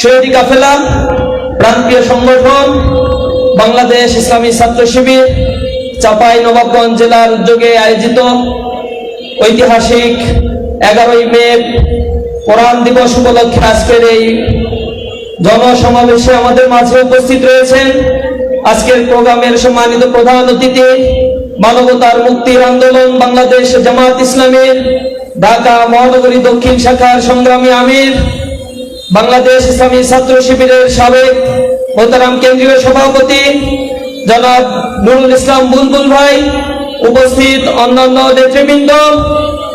শহীদি কাফেলা, প্রান্তীয় সংগঠন, বাংলাদেশ ইসলামী ছাত্র শিবির, চাপাই নবাবগঞ্জ জেলার উদ্যোগে আয়োজিত ঐতিহাসিক এগারোই মে কোরআন দিবস উপলক্ষে আজকের এই জনসমাবেশে আমাদের মাঝে উপস্থিত রয়েছেন আজকের প্রোগ্রামের সম্মানিত প্রধান অতিথি, মানবতার মুক্তির আন্দোলন বাংলাদেশ জামাত ইসলামের, ঢাকা মহানগরী দক্ষিণ শাখার সংগ্রামী আমির বাংলাদেশ ইসলামী ছাত্র শিবিরের সাবেক মোহতারাম কেন্দ্রীয় সভাপতি জনাব নুরুল ইসলাম বুলবুল ভাই, উপস্থিত অন্যান্য নেতৃবৃন্দ,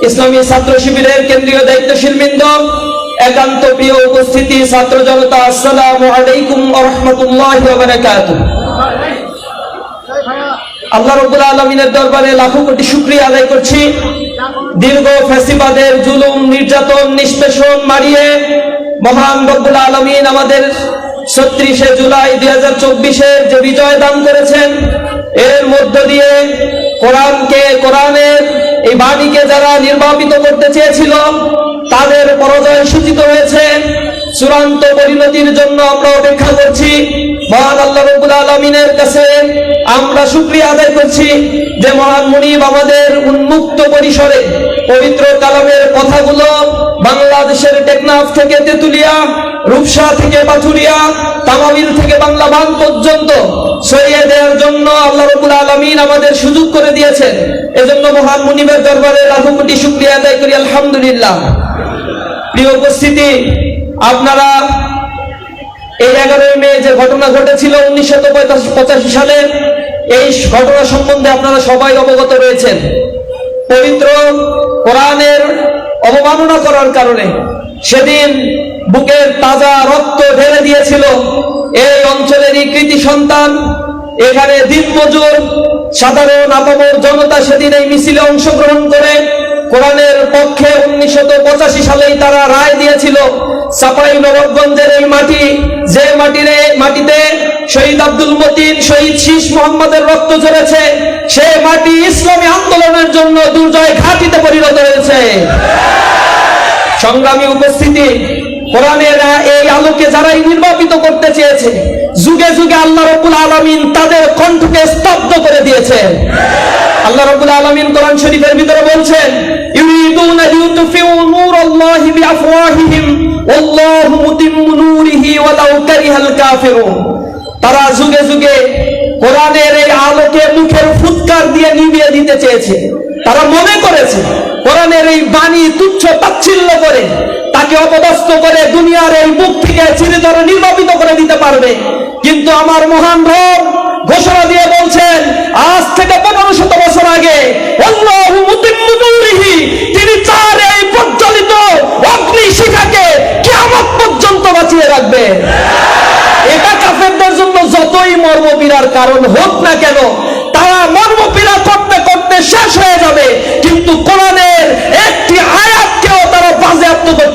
ইসলামী ছাত্র শিবিরের কেন্দ্রীয় দায়িত্বশীল বৃন্দ, একান্ত প্রিয় উপস্থিতি ছাত্র জনতা, আসসালাম আলাইকুম বারাকাতুহু। আল্লাহ রব্বুল আলমিনের দরবারে লাখো কোটি শুক্রিয়া আদায় করছি। দীর্ঘ ফ্যাসিবাদের জুলুম, নির্যাতন, নিষ্পেষণ মারিয়ে মহান রব্বুল আলমিন আমাদের ছত্রিশে জুলাই দুই হাজার চব্বিশের যে বিজয় দান করেছেন, এর মধ্য দিয়ে কোরআনকে, কোরআনের এই বাণীকে যারা নির্বাপিত করতে চেয়েছিল, তাদের পরাজয় সূচিত হয়েছে। চূড়ান্ত পরিণতির জন্য আমরা অপেক্ষা করছি। মহান আল্লাহ রব্বুল আলমিনের কাছে আমরা শুক্রিয়া আদায় করছি যে মহান মুনিব আমাদের উন্মুক্ত পরিসরে পবিত্র কালামের কথাগুলো বাংলাদেশের টেকনাফ থেকে তেতুলিয়া, রূপসা থেকে পাথুরিয়া, তামাবিল থেকে বাংলা বান পর্যন্ত সরিয়ে দেওয়ার জন্য আল্লাহ রবুল আলমিন আমাদের সুযোগ করে দিয়েছেন। এজন্য মহান মুনিমের দরবারে লাখো শুক্রিয়া আদায় করি, আলহামদুলিল্লাহ। প্রিয় উপস্থিতি, আপনারা এই এগারোই মে যে ঘটনা ঘটেছিল উনিশশো পঁচাশি সালে, এই ঘটনা সম্বন্ধে আপনারা সবাই অবগত রয়েছেন। পবিত্র অবমাননা করার কারণে সেদিন বুকের তাজা রক্ত ঢেলে দিয়েছিল এই অঞ্চলেরই কৃতি সন্তান। এখানে দিনমজুর, সাধারণ আপামর জনতা সেদিন এই মিছিলে অংশগ্রহণ করে। কোরআনের পক্ষে উনিশশো পঁচাশি সালেই তারা রায় দিয়েছিল, সাপাই নবাবগঞ্জের এই মাটি, যে মাটির, মাটিতে শহীদ আব্দুল মতিন, শহীদ শীষ মোহাম্মদের রক্ত ঝরেছে, সে মাটি ইসলামী আন্দোলনের জন্য দুর্জয় ঘাটিতে পরিণত হয়েছে। সংগ্রামী উপস্থিতি, কোরআনের এই আলোকে যারাই নির্বাপিত করতে চেয়েছে, যুগে যুগে আল্লাহ রব্বুল আলমিন তাদের কণ্ঠকে স্তব্ধ করে দিয়েছে। আল্লাহ রব্বুল আলমিন কোরআন শরীফের ভিতরে বলছেন তারা যুগে যুগে কোরআনের এই আলোকে মুখের ফুৎকার দিয়ে নিভিয়ে দিতে চেয়েছে। তারা মনে করেছে কোরআনের এই বাণী তুচ্ছ তাচ্ছিল্য করে, তাকে অপদস্থ করে দুনিয়ার এই মুখ থেকে চিরতরে নির্বাপিত করে দিতে পারবে। কিন্তু আমার মহান রব ঘোষণা দিয়ে বলছেন, আজ থেকে পনেরো শত বছর আগে তিনি তার এই প্রজ্বলিত অগ্নি শিখাকে কিয়ামত পর্যন্ত বাঁচিয়ে রাখবে। এটা কাফেরদের জন্য যতই মর্মপীড়ার কারণ হোক না কেন, তারা মর্মপীড়া করতে করতে শেষ হয়ে যাবে। কিন্তু কোরআনের একটি আয়াতকেও তারা বাজেয়াপ্ত করতে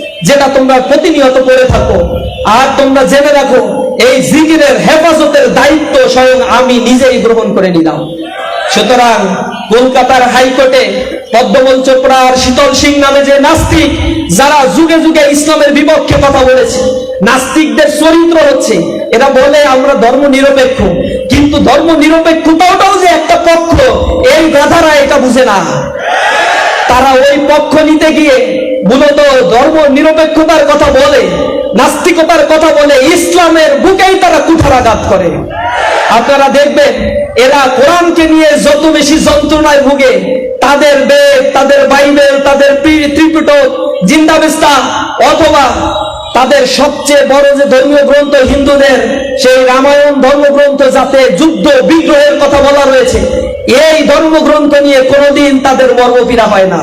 যেটা তোমরা প্রতিনিয়ত করে থাকো, আর তোমরা জেনে রাখো, এই জিকিরের হেফাজতের দায়িত্ব স্বয়ং আমি নিজেই গ্রহণ করে নিলাম। সুতরাং কলকাতার হাইকোর্টে পদ্মবল চোপড়া আর শীতল সিং নামে যে নাস্তিক, যারা যুগে যুগে ইসলামের বিপক্ষে কথা বলেছে, নাস্তিকদের চরিত্র হচ্ছে, এরা বলে আমরা ধর্ম নিরপেক্ষ কিন্তু ধর্ম নিরপেক্ষতাটাও যে একটা পক্ষ, এই গাধারা এটা বুঝে না। তারা ওই পক্ষ নিতে গিয়ে মূলত ধর্ম নিরপেক্ষতার কথা বলে, নাস্তিকতার কথা বলে, ইসলামের বুকেই তারা কুঠারাঘাত করে। আপনারা দেখবেন, এরা কোরআনকে নিয়ে যত বেশি যন্ত্রণায় ভুগে, তাদের বেদ, তাদের বাইবেল, তাদের ত্রিপিটক, জিন্দাবিস্তা, অথবা তাদের সবচেয়ে বড় যে ধর্মীয় গ্রন্থ হিন্দুদের, সেই রামায়ণ ধর্মগ্রন্থ যাতে যুদ্ধ বিগ্রহের কথা বলা রয়েছে, এই ধর্মগ্রন্থ নিয়ে কোনোদিন তাদের মর্মপীড়া হয় না।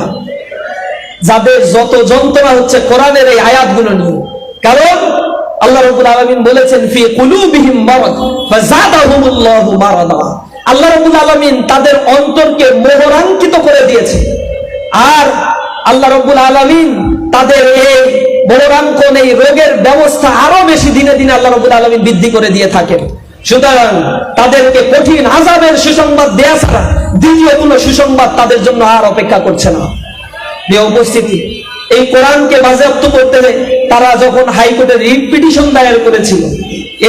যাদের যত যন্ত্রণা হচ্ছে কোরআনের এই আয়াতগুলো নিয়ে। কারণ আল্লাহ রাব্বুল আলামিন বলেছেন, ফি কুলুবিহিম আল্লাহ রাব্বুল আলামিন তাদের অন্তরকে মোহরাঙ্কিত করে দিয়েছে আর আল্লাহ রাব্বুল আলামিন তাদের এই মোহরাঙ্কন, এই রোগের ব্যবস্থা আরও বেশি দিনে দিনে আল্লাহ রাব্বুল আলামিন বৃদ্ধি করে দিয়ে থাকেন। সুতরাং তাদেরকে কঠিন আজাবের সুসংবাদ দেয়া ছাড়া দ্বিতীয় কোনো সুসংবাদ তাদের জন্য আর অপেক্ষা করছে না। প্রিয় উপস্থিতি। এই কোরআনকে বাজেয়াপ্ত করতে তারা যখন হাইকোর্টে রিট পিটিশন দায়ের করেছিল,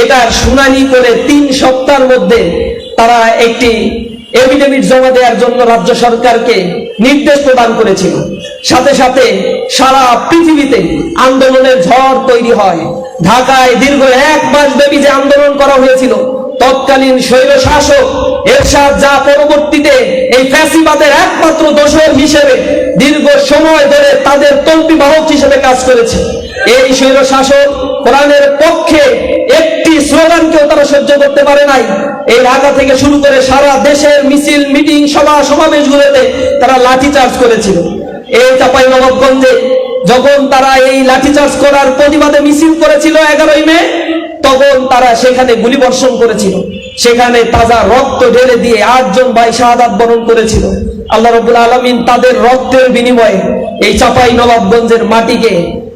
এটার শুনানি করে তিন সপ্তাহের মধ্যে তারা একটি এফিডেভিট জমা দেওয়ার জন্য রাজ্য সরকারকে নির্দেশ প্রদান করেছিল। সাথে সাথে সারা পৃথিবীতে আন্দোলনের ঝড় তৈরি হয়। ঢাকায় দীর্ঘ এক মাস ব্যাপী যে আন্দোলন করা হয়েছিল, তৎকালীন স্বৈর শাসক এরশাদ যা পরবর্তীতে এই ফ্যাসিবাদের একমাত্র দোষর হিসেবে দীর্ঘ সময় ধরে তাদের তল্পি বাহক হিসেবে কাজ করেছে। এই শৈল শাসক কোরআনের পক্ষে একটি স্লোগানকেও তারা সহ্য করতে পারে নাই। এই ঢাকা থেকে শুরু করে সারা দেশের মিছিল, মিটিং, সভা, সমাবেশগুলোতে তারা লাঠিচার্জ করেছিল। এই চাপাই নবাবগঞ্জে যখন তারা এই লাঠিচার্জ করার প্রতিবাদে মিছিল করেছিল এগারোই মে, তখন তারা সেখানে গুলি বর্ষণ করেছিল। সেখানে তাজা রক্ত ঢেলে দিয়ে আটজন ভাই শাহাদাত বরণ করেছিল। আল্লাহ রবুল আলমিন তাদের রক্তের বিনিময়ে এই চাপাই নবাবগঞ্জের মাটিকে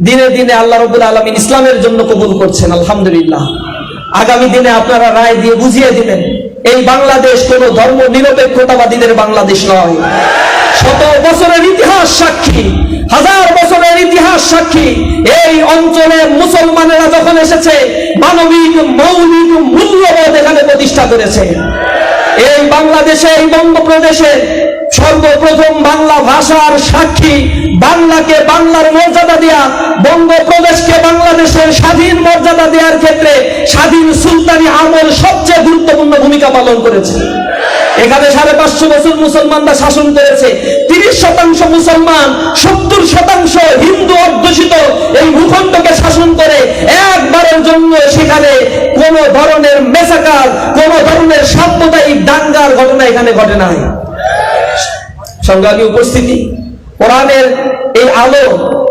দিনে দিনে আল্লাহ রবুল আলমিন ইসলামের জন্য কবুল করছেন, আলহামদুলিল্লাহ। আগামী দিনে আপনারা রায় দিয়ে বুঝিয়ে দিবেন, এই বাংলাদেশ কোন ধর্ম নিরপেক্ষতাবাদীদের বাংলাদেশ নয়। শত বছরের ইতিহাস সাক্ষী, হাজার বছরের ইতিহাস সাক্ষী, এই অঞ্চলে মুসলমানেরা যখন এসেছে, মানবিক, মৌলিক মূল্যবোধ এখানে প্রতিষ্ঠা করেছে। এই বাংলাদেশে, এই বঙ্গপ্রদেশে সর্বপ্রথম বাংলা ভাষার সাক্ষী, বাংলাকে বাংলার মর্যাদা দেয়া, বঙ্গপ্রদেশকে বাংলাদেশের স্বাধীন মর্যাদা দেওয়ার ক্ষেত্রে স্বাধীন সুলতানি আমল সবচেয়ে গুরুত্বপূর্ণ ভূমিকা পালন করেছে। এখানে সাড়ে পাঁচশো বছর মুসলমানরা শাসন করেছে। তিরিশ শতাংশ মুসলমান, সত্তর শতাংশ হিন্দু অধ্যুষিত এই ভূখণ্ডকে শাসন করে একবারের জন্য সেখানে কোন ধরনের মেসাকার, কোন ধরনের সাম্প্রদায়িক দাঙ্গার ঘটনা এখানে ঘটে নাই। সংগ্রামী উপস্থিতি। কোরআনের এই আলো,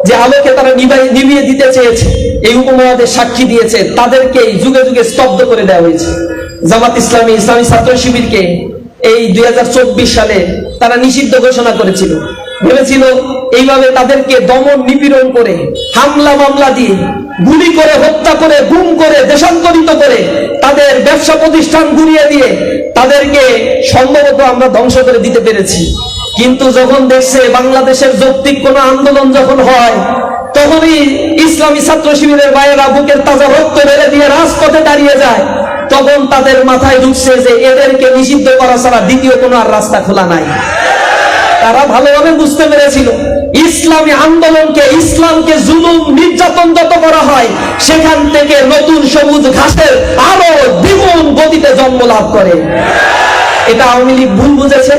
যে আলোকে তারা নিভিয়ে দিতে চেয়েছে, এই উপমহাদেশ সাক্ষী দিয়েছে, তাদেরকে যুগে যুগে স্তব্ধ করে দেওয়া হয়েছে। জামাত ইসলামী ইসলামী ছাত্র শিবিরকে এই দুই সালে তারা নিষিদ্ধ ঘোষণা করেছিল। ভেবেছিল এইভাবে তাদেরকে দমন নিপীড়ন করে, হামলা মামলা দিয়ে গুলি করে, হত্যা করে, গুম করে, দেশান্তরিত করে তাদের ব্যবসা প্রতিষ্ঠান গুড়িয়ে দিয়ে তাদেরকে সম্ভবত আমরা ধ্বংস করে দিতে পেরেছি। কিন্তু যখন দেখছে বাংলাদেশের যৌক্তিক কোন আন্দোলন যখন হয়, তখনই ইসলামী ছাত্র শিবিরের বাইরেরা বুকের তাজা রক্ত ঢেলে দিয়ে রাজপথে দাঁড়িয়ে যায়। তখন তাদের মাথায় ঢুকছে যে এদেরকে নিষিদ্ধ করা ছাড়া দ্বিতীয় কোনো আর রাস্তা খোলা নাই। তারা ভালোভাবে বুঝতে পেরেছিল, ইসলামী আন্দোলনকে, ইসলামকে জুলুম, নির্যাতন যত করা হয়, সেখান থেকে নতুন সবুজ ঘাসের আরও দ্বিগুণ গতিতে জন্ম লাভ করে। এটা আওয়ামী লীগ ভুল বুঝেছে।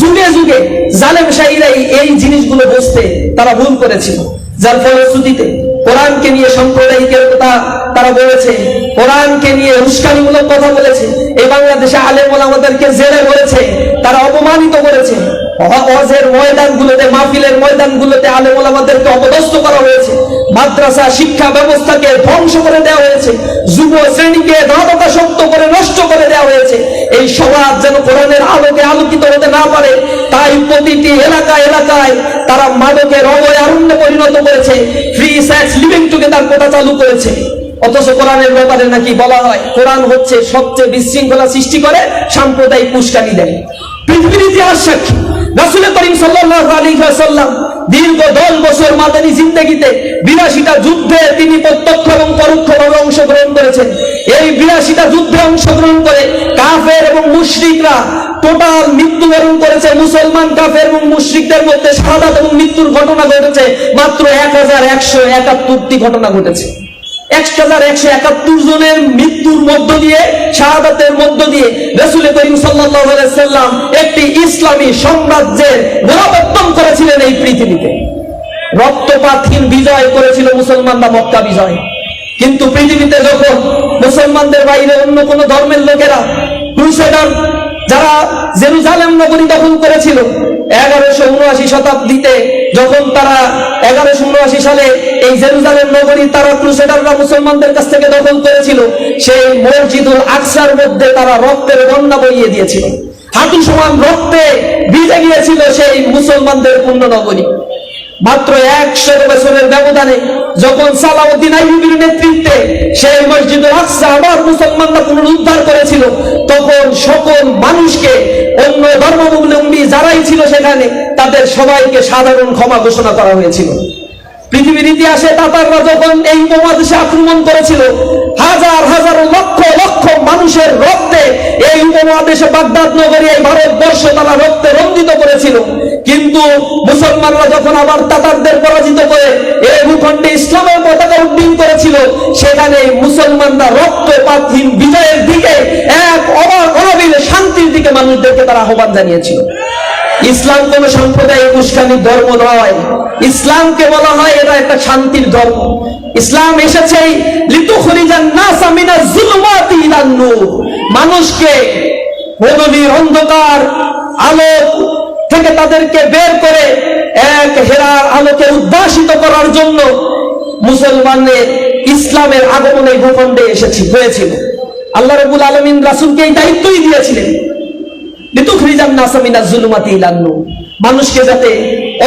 যুগে যুগে জালেম শাহীরাই এই জিনিসগুলো বুঝতে তারা ভুল করেছিল। যার ফলশ্রুতিতে কোরআনকে নিয়ে সাম্প্রদায়িকের কথা তারা বলেছে, কোরআনকে নিয়ে উস্কানিমূলক কথা বলেছে, এই বাংলাদেশে আলেম ওলামাদেরকে জেলে করেছে তারা অপমানিত করেছে। অজের ময়দানগুলোতে, মাহফিলের ময়দানগুলোতে আলেম ওলামাদেরকে অপদস্থ করা হয়েছে। মাদ্রাসা শিক্ষা ব্যবস্থাকে ধ্বংস করে দেওয়া হয়েছে। যুব শ্রেণীকে ধাতকাসক্ত করে নষ্ট করে দেওয়া হয়েছে। এই সমাজ যেন কোরআনের আলোকে আলোকিত হতে না পারে, তাই প্রতিটি এলাকা এলাকায় তারা মাদকের আরণ্য পরিণত করেছে free sex living together quota চালু করেছে। অথচ কোরআনের ব্যাপারে নাকি বলা হয়, কোরআন হচ্ছে সবচেয়ে বিশৃঙ্খলা সৃষ্টি করে সাম্প্রদায়িক উস্কানি দেয়। পৃথিবীর ইতিহাস সাক্ষী রাসূল করিম ওয়াসাল্লাম দীর্ঘ দশ বছর মাদানী জিন্দেগিতে বিরাশিটা যুদ্ধে তিনি প্রত্যক্ষ এবং পরোক্ষভাবে অংশগ্রহণ করেছেন। এই বিরাশিটা যুদ্ধে অংশগ্রহণ করে কাফের এবং মুশরিকরা টোটাল মৃত্যুবরণ করেছে। মুসলমান, কাফের এবং মুশরিকদের মধ্যে শাহাদাত এবং মৃত্যুর ঘটনা ঘটেছে। মাত্র এক হাজার একশো একাত্তরটি ঘটনা ঘটেছে। একটি ইসলামী সাম্রাজ্যের গোলাবর্তন করেছিলেন এই পৃথিবীতে। রক্তপাতহীন বিজয় করেছিল মুসলমানরা মক্কা বিজয়। কিন্তু পৃথিবীতে যখন মুসলমানদের বাইরে অন্য কোন ধর্মের লোকেরা যারা জেরুজালেম নগরী দখল করেছিল এগারোশো উনআশি শতাব্দীতে যখন তারা এগারোশো উনআশি সালে এই জেরুজালেম নগরী তারা ক্রুসেডাররা মুসলমানদের কাছ থেকে দখল করেছিল, সেই মসজিদুল আকসার মধ্যে তারা রক্তের বন্যা বইয়ে দিয়েছিল। হাঁটু সমান রক্তে ভিজে গিয়েছিল সেই মুসলমানদের পূর্ণ নগরী। মাত্র একশো বছরের ব্যবধানে যখন সালাউদ্দিন আইবির নেতৃত্বে সেই মসজিদ আকসা আবার মুসলমানরা পুনরুদ্ধার করেছিল, তখন সকল মানুষকে, অন্য ধর্মাবলম্বী যারাই ছিল সেখানে, তাদের সবাইকে সাধারণ ক্ষমা ঘোষণা করা হয়েছিল। পৃথিবীর ইতিহাসে তাতাররা যখন এই উপমহাদেশে আক্রমণ করেছিল, হাজার হাজার লক্ষ লক্ষ মানুষের রক্তে এই উপমহাদেশে বাগদাদ নগরী, এই ভারতবর্ষ তারা রক্তে রঞ্জিত করেছিল। কিন্তু মুসলমানরা যখন আবার তাতারদের পরাজিত করে এই ভূখণ্ডে ইসলামের পতাকা উড্ডীন করেছিল, সেখানে মুসলমানরা রক্তপাতহীন বিজয়ের দিকে এক অবাক অনাবিল শান্তির দিকে মানুষদেরকে তারা আহ্বান জানিয়েছিল। ইসলাম কোন সাম্প্রদায়িক উস্কানির ধর্ম নয়। ইসলামকে বলা হয় এটা একটা শান্তির ধর্ম। ইসলাম এসেছে মানুষকে অন্ধকার আলো থেকে তাদেরকে বের করে এক হেরার আলোকে উদ্ভাসিত করার জন্য মুসলমানের ইসলামের আগমন ভূখণ্ডে এসেছি, হয়েছিল। আল্লাহ রবুল আলমিন রাসুলকে এই দায়িত্বই দিয়েছিলেন। মানুষকে যাতে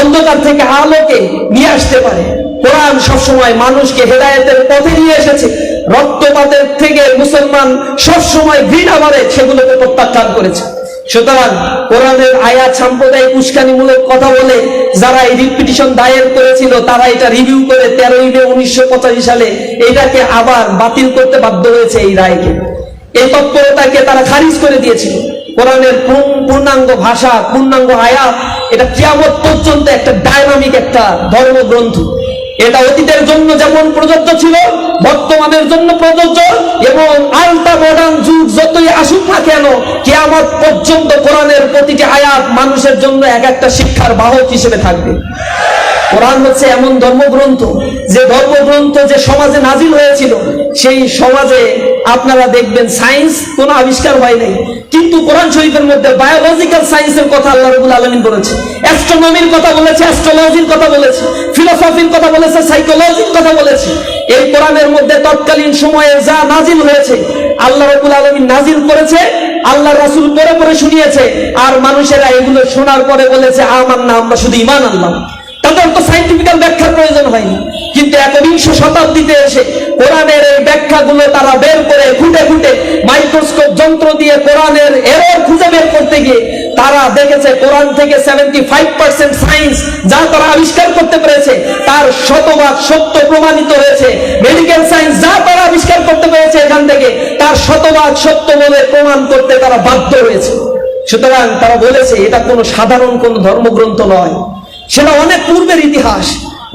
অন্ধকার থেকে আলোকে নিয়ে আসতে পারে। কোরআন সবসময় মানুষকে হেদায়েতের পথে নিয়ে এসেছে। রক্তপাতের থেকে মুসলমান সবসময় ঘৃণা বাড়ে সেগুলোকে প্রত্যাখ্যান করেছে। সুতরাং কোরআনের আয়াত সাম্প্রদায়িক উস্কানিমূলক কথা বলে, যারা এই রিপিটিশন দায়ের করেছিল, তারা এটা রিভিউ করে তেরোই মে উনিশশো পঁচাশি সালে এটাকে আবার বাতিল করতে বাধ্য হয়েছে এই রায়কে। এই তৎপরতাকে তারা খারিজ করে দিয়েছিল। কোরআনের পূর্ণ- পূর্ণাঙ্গ ভাষা, পূর্ণাঙ্গ আয়াত, এটা কিয়ামত পর্যন্ত একটা ডায়নামিক একটা ধর্মগ্রন্থ। এটা অতীতের জন্য যেমন প্রযোজ্য ছিল, বর্তমানের জন্য প্রযোজ্য, এবং আলটা মডার্ন যুগ যতই আসুক না কেন, কিয়ামত পর্যন্ত কোরআনের প্রতিটি আয়াত মানুষের জন্য এক একটা শিক্ষার বাহক হিসেবে থাকবে। কোরআন হচ্ছে এমন ধর্মগ্রন্থ, যে ধর্মগ্রন্থ যে সমাজে নাজিল হয়েছিল, সেই সমাজে আপনারা দেখবেন সায়েন্স কোনো আবিষ্কার হয় নাই। কিন্তু কোরআন শরীফের মধ্যে বায়োলজিক্যাল সায়েন্সের কথা আল্লাহ রবুল আলমিন বলেছে। অ্যাস্ট্রোনমির কথা বলেছে অ্যাস্ট্রোলজির কথা বলেছে ফিলোসফির কথা বলেছে সাইকোলজির কথা বলেছে। এই কোরআনের মধ্যে তৎকালীন সময়ে যা নাজিল হয়েছে, আল্লাহ রবুল আলমিন নাজিল করেছে, আল্লাহ রাসুল পরে পরে শুনিয়েছে, আর মানুষেরা এগুলো শোনার পরে বলেছে আমার না আমরা শুধু ইমান আনলাম। তাদের তো সাইন্টিফিক্যাল ব্যাখ্যার প্রয়োজন হয়নি। কিন্তু একবিংশ শতাব্দীতে এসে কোরআনের এই ব্যাখ্যাগুলো তারা বের করে খুঁটে খুঁটে মাইক্রোস্কোপ যন্ত্র দিয়ে কোরআনের এরর খুঁজে বের করতে গিয়ে তারা দেখেছে কোরআন থেকে সেভেন্টি ফাইভ পার্সেন্ট সায়েন্স যা তারা আবিষ্কার করতে পেরেছে, তার শতভাগ সত্য প্রমাণিত হয়েছে। মেডিকেল সায়েন্স যা তারা আবিষ্কার করতে পেরেছে এখান থেকে, তার শতভাগ সত্য বলে প্রমাণ করতে তারা বাধ্য হয়েছে। সুতরাং তারা বলেছে, এটা কোনো সাধারণ কোনো ধর্মগ্রন্থ নয়। সেটা অনেক পূর্বের ইতিহাস।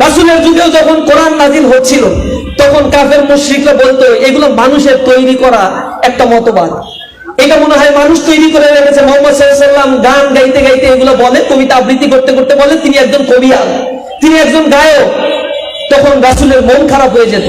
রাসুলের যুগেও যখন কোরআন নাজিল হচ্ছিল, তখন কাফের মুশ্রিকরা বলতো, এগুলো মানুষের তৈরি করা একটা মতবাদ। এটা মনে হয় মানুষ তৈরি করে রেখেছে। মোহাম্মদ সাল্লাম গান গাইতে গাইতে এগুলো বলে, কবিতা আবৃত্তি করতে করতে বলে, তিনি একজন কবিয়াল, তিনি একজন গায়ক। তখন রাসুলের মন খারাপ হয়ে যেত।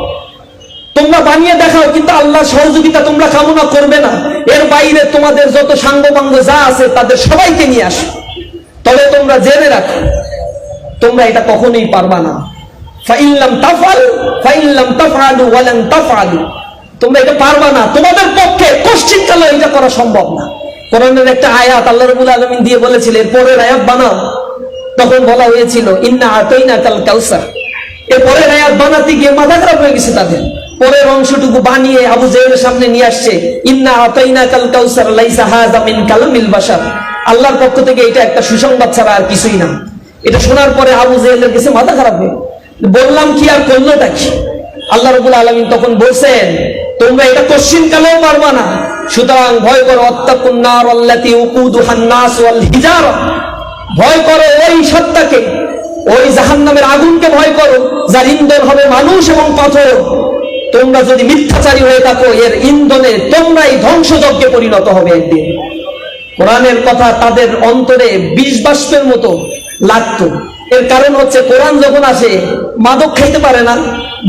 তোমরা বানিয়ে দেখাও, কিন্তু আল্লাহ সহযোগিতা তোমরা কামনা করবে না। এর বাইরে তোমাদের যত সাঙ্গপাঙ্গ যা আছে, তাদের সবাইকে নিয়ে আসো। তবে তোমরা জেনে রাখো, তোমরা এটা কখনোই পারবা না। তাদের। পরের অংশটুকু বানিয়ে আবু জেহেলের সামনে নিয়ে আসছে। ইন্না আতাইনা কাল কাউসার লাইসা হাযা মিন কালামিল বাশার। আল্লাহর পক্ষ থেকে এটা একটা সুসংবাদ ছাড়া আর কিছুই না। এটা শোনার পরে আবু জেহেলের কাছে মাথা খারাপ হয়ে বললাম, কি আর করলোটা কি? আল্লাহ রবুল আলমিন তখন বলছেন, তোমরা এটা কোশ্চিন কালেও পারবা না। সুতরাং ভয় করো অত্তাকুন্নার আল্লাতি উকুদুহান নাস ওয়াল হিজারা। ভয় করো ওই সত্তাকে, ওই জাহান্নামের আগুনকে ভয় করো, যার ইন্ধন হবে মানুষ এবং পাথর। তোমরা যদি মিথ্যাচারী হয়ে থাকো, এর ইন্ধনে তোমরাই ধ্বংসযজ্ঞে পরিণত হবে একদিন। কোরআনের কথা তাদের অন্তরে বিষ মতো লাগতো। এর কারণ হচ্ছে, কোরআন যখন আসে, মাদক খাইতে পারে না,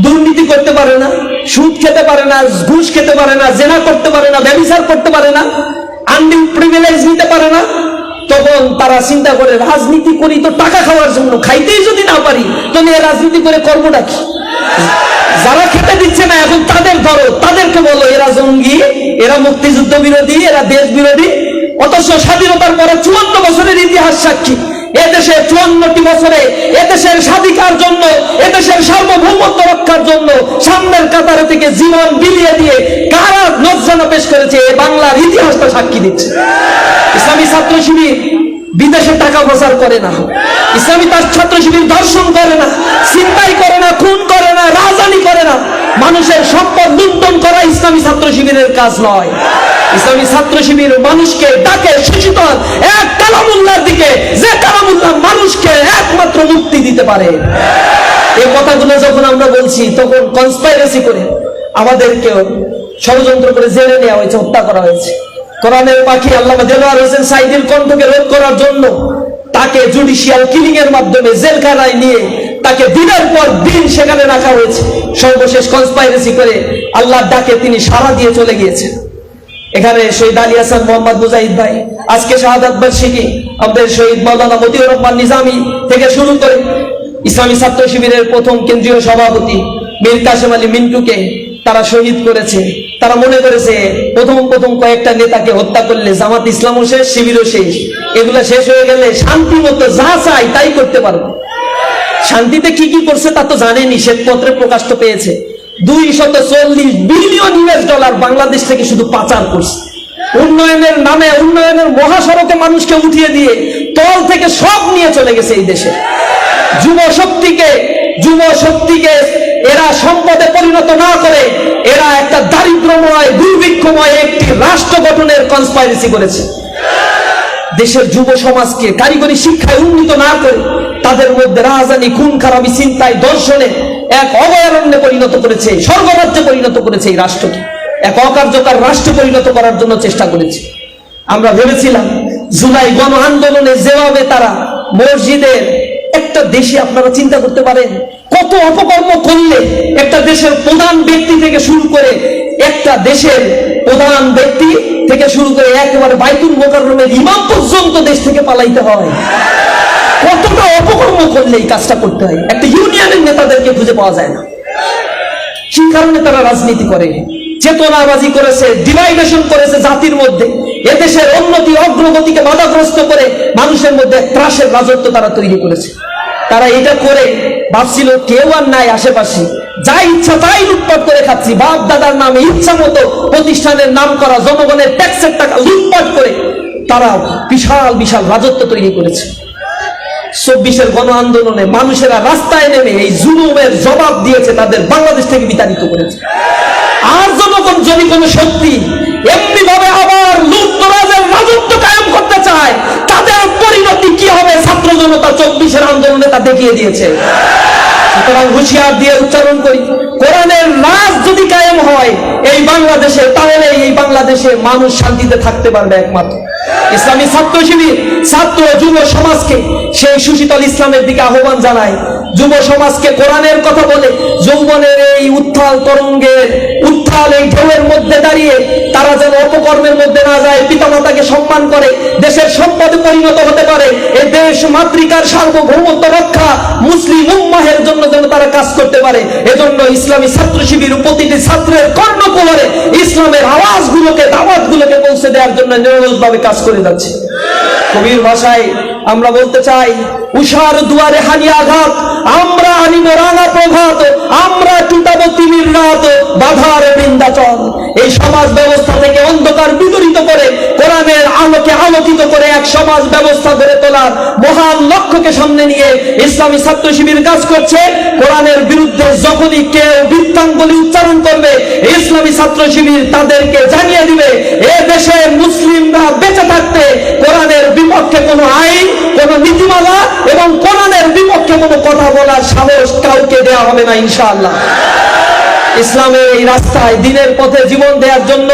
দুর্নীতি করতে পারে না, সুদ খেতে পারে না, ঘুষ খেতে পারে না, জেনা করতে পারে না, ব্যবচার করতে পারে না আন্ডিং প্রিভিলেজ নিতে পারে না, তখন তারা চিন্তা করে, রাজনীতি করি তো টাকা খাওয়ার জন্য, খাইতেই যদি না পারি তাহলে রাজনীতি করে কর্মটা কি? যারা খেতে দিচ্ছে না, এখন তাদের ধরো, তাদেরকে বলো, এরা জঙ্গি, এরা মুক্তিযুদ্ধ বিরোধী, এরা দেশ বিরোধী, অথচ স্বাধীনতার পরে চুয়ান্ন বছরের ইতিহাস সাক্ষী। এদেশে চুয়ান্নটি বছরে এদেশের স্বাধিকার জন্য, এদেশের সার্বভৌমত্ব রক্ষার জন্য সামনের কাতারে থেকে জীবন বিলিয়ে দিয়ে কারা নজরানা পেশ করেছে, এ বাংলার ইতিহাসটা সাক্ষী দিচ্ছে। ইসলামী ছাত্র শিবির বিদেশে টাকা প্রচার করে না। ইসলামী তার ছাত্র শিবির দর্শন করে না চিন্তাই করে না, খুন করে না রাজানি করে না। মানুষের সম্পদ লুণ্ঠন করা ইসলামী ছাত্র শিবিরের কাজ নয়। ইসলামী ছাত্র শিবির মানুষকে ডাকে সুচিতন এক কালামুল্লার দিকে, যে কালামুল্লাহ মানুষকে একমাত্র মুক্তি দিতে পারে। এই কথাগুলো যখন আমরা বলছি, তখন কনস্পাইরেসি করে আমাদেরকেও ষড়যন্ত্র করে জেলে নেওয়া হয়েছে, হত্যা করা হয়েছে। কোরআনের পাখি আল্লাহ দেলোয়ার হোসেন সাইদির কণ্ঠকে রোধ করার জন্য তাকে জুডিশিয়াল কিলিং এর মাধ্যমে জেলখানায় নিয়ে তাকে দিনের পর দিন সেখানে রাখা হয়েছে। সর্বশেষ কনস্পাইরেসি করে আল্লাহর ডাকে তিনি সাড়া দিয়ে চলে গিয়েছেন। এখানে শহীদ আলী হাসান মোহাম্মদ মুজাহিদ ভাই, আজকে শাহাদাত বার্ষিকী, আমাদের শহীদ মৌলানা মতিউর রহমান নিজামী থেকে শুরু করে ইসলামী ছাত্র শিবিরের প্রথম কেন্দ্রীয় সভাপতি মীর কাসেম আলী মিন্টুকে তারা শহীদ করেছে। তারা মনে করেছে, প্রথম প্রথম কয়েকটা নেতাকে হত্যা করলে জামাত ইসলামও শেষ, শিবিরও শেষ। এগুলা শেষ হয়ে গেলে শান্তি মতো যা চাই তাই করতে পারব। শান্তিতে কি কি করছে তা তো জানেনি, শ্বেতপত্রে প্রকাশ তো পেয়েছে। দুই শত চল্লিশ বিলিয়ন ইউএস ডলার বাংলাদেশ থেকে শুধু পাচার করছে। উন্নয়নের নামে, উন্নয়নের মহাসড়কে মানুষকে উঠিয়ে দিয়ে তল থেকে সব নিয়ে চলে গেছে এই দেশে। যুব শক্তিকে যুব শক্তিকে এরা সম্পদে পরিণত না করে, এরা একটা দারিদ্রময় দুর্ভিক্ষময় একটি রাষ্ট্র গঠনের কনস্পাইরেসি করেছে। দেশের যুব সমাজকে কারিগরি শিক্ষায় উন্নীত না করে তাদের মধ্যে রাজধানী খুন খারাপি চিন্তায় দর্শনে এক অভয়ারণ্যে পরিণত করেছে, স্বর্গরাজ্যে পরিণত করেছে এই রাষ্ট্রকে। এক অকার্যকর রাষ্ট্রে পরিণত করার জন্য চেষ্টা করেছে। আমরা ভেবেছিলাম, জুলাই গণ আন্দোলনে যেভাবে তারা মসজিদের একটা দেশে আপনারা চিন্তা করতে পারেন, কত অপকর্ম করলে একটা দেশের প্রধান ব্যক্তি থেকে শুরু করে একটা দেশের প্রধান ব্যক্তি থেকে শুরু করে একেবারে বাইতুল মোকাররমের ইমাম পর্যন্ত দেশ থেকে পালাইতে হয়। কতটা অপকর্ম করলে এই কাজটা করতে হয়? একটা ইউনিয়নের নেতাদেরকে খুঁজে পাওয়া যায় না। কি কারণে তারা রাজনীতি করে? চেতনাবাজি করেছে ডিভাইডেশন করেছে জাতির মধ্যে। এদেশের উন্নতি, অগ্রগতিকে বাধাগ্রস্ত করে মানুষের মধ্যে ত্রাসের রাজত্ব তারা তৈরি করেছে। তারা এটা করে ভাবছিল, কেউ আর নাই আশেপাশে। যা ইচ্ছা তাই লুটপাট করে খাচ্ছি। বাপ দাদার নামে ইচ্ছা মতো প্রতিষ্ঠানের নাম করা জনগণের ট্যাক্সের টাকা লুটপাট করে তারা বিশাল বিশাল রাজত্ব তৈরি করেছে। চব্বিশের গণ আন্দোলনে মানুষেরা রাস্তায় নেমে এই জুলুমের জবাব দিয়েছে, তাদের বাংলাদেশ থেকে বিতাড়িত করেছে। আর জনগণ যদি কোনো শক্তি এমনি ভাবে আবার লুপ্তরাজের রাজত্ব কায়েম করতে চায়, তাদের পরিণতি কি হবে? ছাত্র জনতা চব্বিশের আন্দোলনে তা দেখিয়ে দিয়েছে। সুতরাং হুঁশিয়ার দিয়ে উচ্চারণ করি। কোরআনের রাজ যদি কায়েম হয়, এই বাংলাদেশে, তাহলে এই বাংলাদেশে মানুষ শান্তিতে থাকতে পারবে একমাত্র। ইসলামী ছাত্র শিবির, ছাত্র যুব সমাজকে সেই সুশীতল ইসলামের দিকে আহ্বান জানায়। যুব সমাজকে কোরআনের কথা বলে, যৌবনের এই উত্থাল তরঙ্গের, উত্থাল এই ঢেউয়ের মধ্যে দাঁড়িয়ে তারা যেন অপকর্মের মধ্যে না যায়, পিতামাতাকে সম্মান করে, দেশের সম্পদে পরিণত হতে পারে, এ দেশ মাতৃকার সার্বভৌমত্ব রক্ষা মুসলিম উম্মাহের জন্য যেন তারা কাজ করতে পারে, এজন্য ইসলামী ছাত্র শিবির প্রতিটি ছাত্রের কর্ণকুমারে ইসলামের আওয়াজগুলোকে, দাওয়াতগুলোকে পৌঁছে দেওয়ার জন্য নিরলসভাবে কাজ করে যাচ্ছে। কবির ভাষায় আমরা বলতে চাই উষার দুয়ারে হানি আঘাত আমরা আনিব রাঙা প্রভাত, আমরা টুটাব তিমির রাত, বাধার বৃন্দাচল। এই সমাজ ব্যবস্থা থেকে অন্ধকার বিদরিত করে কোরআনের আলোকে আলোকিত করে এক সমাজ ব্যবস্থা গড়ে তোলার মহান লক্ষ্যকে সামনে নিয়ে ইসলামী ছাত্র শিবির কাজ করছে। কোরআনের বিরুদ্ধে যখনই কেউ বৃত্তাঙ্গুলি উচ্চারণ করবে, ইসলামী ছাত্র শিবির তাদেরকে জানিয়ে দিবে, এ দেশে মুসলিমরা বেঁচে থাকতে কোরআনের বিপক্ষে কোনো আইন কোনো নীতিমালা এবং কোরআনের বিপক্ষে কোনো কথা বলার সাহস কাউকে দেওয়া হবে না, ইনশাআল্লাহ। ইসলামের এই রাস্তায় দিনের পথে জীবন দেওয়ার জন্য,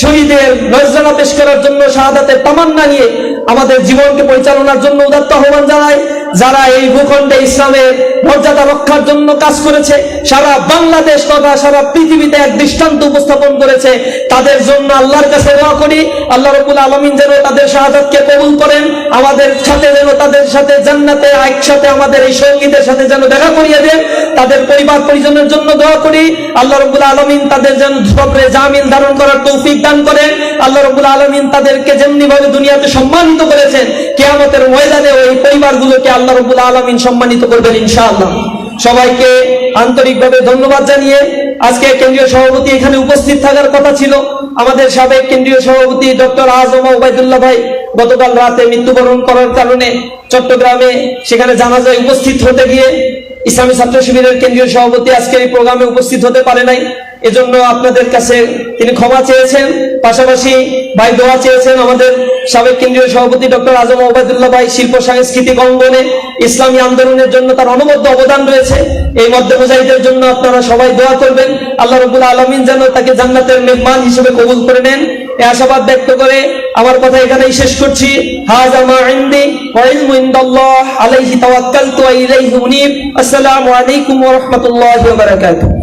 শহীদের নজরানা পেশ করার জন্য, শাহাদাতের তামান্না নিয়ে আমাদের জীবনকে পরিচালনার জন্য উদাত্ত আহ্বান জানায় যারা এই ভূখণ্ডে ইসলামের মর্যাদা রক্ষার জন্য কাজ করেছে, সারা বাংলাদেশ তথা সারা পৃথিবীতে এক দৃষ্টান্ত উপস্থাপন করেছে, তাদের জন্য আল্লাহর কাছে দোয়া করি, আল্লাহ রবুল আলমিন যেন তাদের শাহাদাতকে কবুল করেন, আমাদের সাথে যেন তাদের সাথে জান্নাতে, একসাথে আমাদের এই সঙ্গীতের সাথে যেন দেখা করিয়ে দেন, তাদের পরিবার পরিজনের জন্য দোয়া করি, আল্লাহ রবুল আলমিন তাদের যেন সবরে জামিন ধারণ করার তৌফিক দান করেন, আল্লাহ রবুল আলমিন তাদেরকে যেমনি ভাবে দুনিয়াতে সম্মানিত করেছেন কেয়ামতের ময়দানে ওই পরিবারগুলোকে আল্লাহ রবুল আলমিন সম্মানিত করবেন ইনশাআল্লাহ। সবাইকে আন্তরিকভাবে ধন্যবাদ জানিয়ে আজকে কেন্দ্রীয় সভাপতি এখানে উপস্থিত থাকার কথা ছিল। আমাদের সাবেক কেন্দ্রীয় সভাপতি ডক্টর আজম ওবায়দুল্লাহ ভাই গতকাল রাতে মৃত্যুবরণ করার কারণে চট্টগ্রামে সেখানে জানাজায় উপস্থিত হতে গিয়ে ইসলামী ছাত্র শিবিরের কেন্দ্রীয় সভাপতি আজকের এই প্রোগ্রামে উপস্থিত হতে পারে নাই। এজন্য আপনাদের কাছে তিনি ক্ষমা চেয়েছেন। পাশাপাশি ভাই দোয়া চেয়েছেন আমাদের সাবেক কেন্দ্রীয় সভাপতি ডক্টর আজম ওবায়দুল্লাহ ভাই শিল্প সাংস্কৃতিক অঙ্গনে ইসলামী আন্দোলনের জন্য তার অনবদ্য অবদান রয়েছে। এই মধ্যে মুজাহিদের জন্য আপনারা সবাই দোয়া করবেন। আল্লাহ রবুল আলমিন যেন তাকে জান্নাতের মেহমান হিসেবে কবুল করে নেন। এই আশাবাদ ব্যক্ত করে আমার কথা এখানেই শেষ করছি। আসসালামু আলাইকুম ওয়া রাহমাতুল্লাহি ওয়া বারাকাতুহু।